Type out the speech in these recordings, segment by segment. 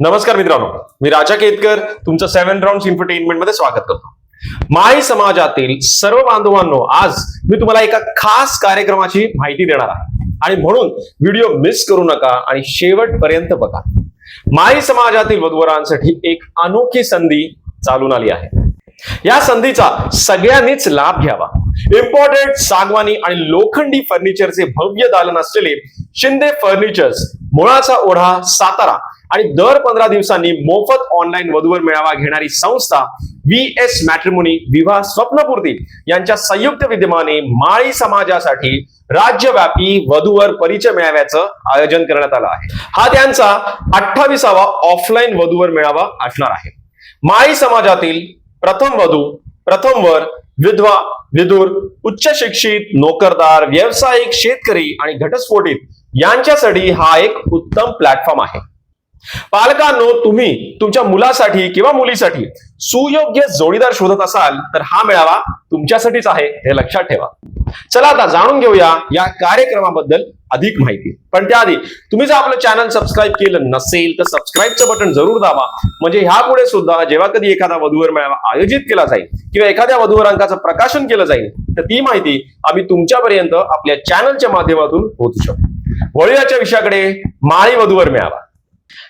नमस्कार मित्रांनो मी राजा केतकर तुमचं सेव्हन राऊंड एंटरटेनमेंटमध्ये स्वागत करतो. माई समाजातील सर्व बांधवांनो आज मी तुम्हाला एका खास कार्यक्रमाची माहिती देणार आहे. आणि म्हणून व्हिडिओ मिस करू नका आणि शेवटपर्यंत बघा. माई समाजातील वधुवरांसाठी एक अनोखी संधी चालून आली आहे. या संधीचा सगळ्यांनीच लाभ घ्यावा. इम्पॉर्टंट सागवानी आणि लोखंडी फर्निचरचे भव्य दालन असलेले शिंदे फर्निचर्स मुळाचा ओढा सातारा आणि दर पंधरा दिवसांनी मोफत ऑनलाईन वधूवर मेळावा घेणारी संस्था व्ही एस मॅट्रिमोनी विवाह स्वप्नपूर्ती यांच्या संयुक्त विद्यमाने माळी समाजासाठी राज्यव्यापी वधूवर परिचय मेळाव्याचं आयोजन करण्यात आलं आहे. हा त्यांचा अठ्ठावीसावा ऑफलाईन वधूवर मेळावा असणार आहे. माळी समाजातील प्रथम वधू प्रथम वर विधवा विदूर उच्च शिक्षित नोकरदार व्यावसायिक शेतकरी आणि घटस्फोटित यांच्यासाठी हा एक उत्तम प्लॅटफॉर्म आहे. पालकांनो तुम्ही तुमच्या मुलासाठी किंवा मुलीसाठी सुयोग्य जोडीदार शोधत असाल तर हा मेळावा तुमच्यासाठीच आहे हे लक्षात ठेवा. चला आता जाणून घेऊया या कार्यक्रमाबद्दल अधिक माहिती. पण त्याआधी तुम्ही जर आपलं चॅनल सबस्क्राईब केलं नसेल तर सबस्क्राईबचं बटन जरूर दाबा. म्हणजे ह्यापुढे सुद्धा जेव्हा कधी एखादा वधूवर मेळावा आयोजित केला जाईल किंवा एखाद्या वधूवरांकाचं प्रकाशन केलं जाईल तर ती माहिती आम्ही तुमच्यापर्यंत आपल्या चॅनलच्या माध्यमातून पोहोचू शकतो वळूयाच्या विषयाकडे माळी वधूवर मेळावा.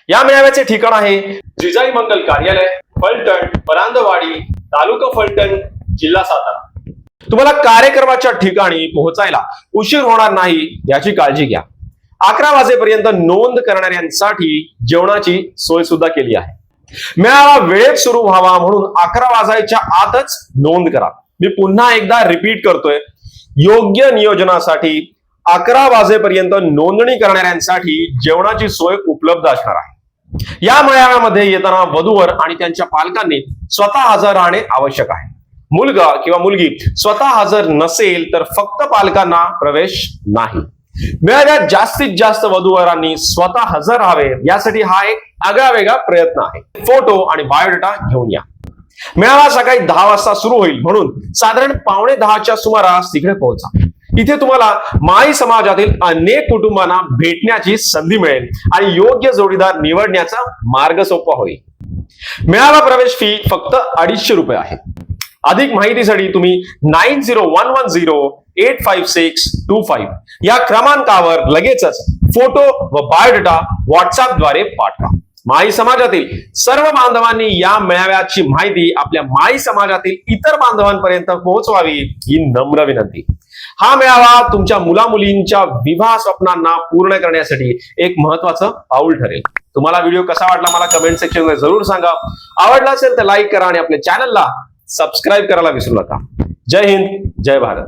या मेळाव्याचे ठिकाण आहे. जिजाई मंगल कार्यालय फलटण परांदवाडी तालुका फलटण जिल्हा सातारा. तुम्हाला कार्यक्रमाच्या ठिकाणी पोहोचायला उशीर होणार नाही याची काळजी घ्या. अकरा वाजेपर्यंत नोंद करणाऱ्यांसाठी जेवणाची सोय सुद्धा केली आहे. मेळावा वेळेत सुरू व्हावा म्हणून अकरा वाजायच्या आतच नोंद करा. मी पुन्हा एकदा रिपीट करतोय. योग्य नियोजनासाठी अकरा वाजेपर्यंत नोंदणी करणाऱ्यांसाठी जेवणाची सोय उपलब्ध असणार आहे. या मेळाव्यामध्ये येताना वधूवर आणि त्यांच्या पालकांनी स्वतः हजर राहणे आवश्यक आहे. मुलगा किंवा मुलगी स्वतः हजर नसेल तर फक्त पालकांना प्रवेश नाही. मेळाव्यात जास्तीत जास्त वधूवरांनी स्वतः हजर राहावे यासाठी हा एक आगळा वेगळा प्रयत्न आहे. फोटो आणि बायोडेटा घेऊन या. मेळावा सकाळी दहा वाजता सुरू होईल म्हणून साधारण पावणे दहाच्या सुमारास तिकडे पोहोचा. इथे तुम्हाला माई समाजातील अनेक कुटुंबांना भेटण्याची संधी मिळेल आणि योग्य जोडीदार निवडण्याचा मार्ग सोपा होईल. मेळावा प्रवेश फी फक्त अडीचशे रुपये आहे. अधिक माहितीसाठी तुम्ही nine zero one one zero eight five six two five या क्रमांकावर लगेचच फोटो व बायोडेटा व्हॉट्सअपद्वारे पाठवा. माई समाजातील सर्व बांधवांनी या मेळाव्याची माहिती आपल्या माई समाजातील इतर बांधवांपर्यंत पोहोचवावी ही नम्र विनंती. हा मेळावा तुमच्या मुला मुलींच्या विवाह स्वप्नांना पूर्ण करण्यासाठी एक महत्वाचं पाऊल ठरेल. तुम्हाला व्हिडिओ कसा वाटला मला कमेंट सेक्शनमध्ये जरूर सांगा. आवडला असेल तर लाईक करा आणि आपल्या चॅनलला सबस्क्राईब करायला विसरू नका. जय हिंद जय भारत.